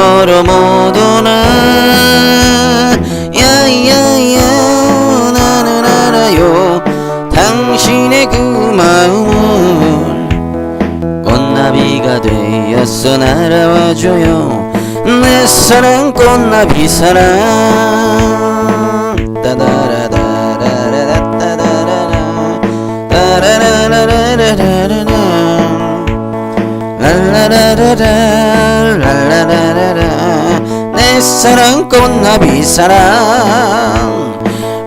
멀어 못 오나. 야야야 나는 알아요. 당신의 그 마음을 꽃나비가 되었어 날아와줘요. 내 사랑 꽃나비 사랑. 따다라다라라라 따다라라 따라라라라라라라 랄라라라라 랄라라라라. 내 사랑 꽃나비 사랑.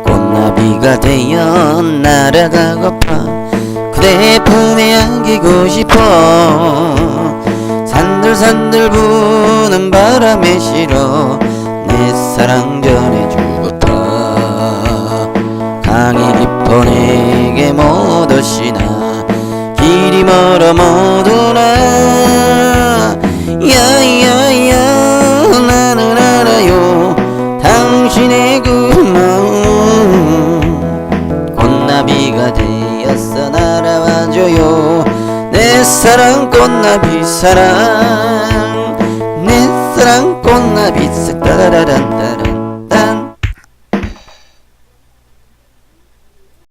꽃나비가 되어 날아가고파. 그대 품에 안기고 싶어. 산들산들 부는 바람에 실어 내 사랑 전해주고파. 강이 깊어 내게 못 오시나. 길이 멀어 못 꽃나비가 되었어 날아와줘요. 내 사랑 꽃나비 사랑 내 사랑 꽃나비 사 따라라란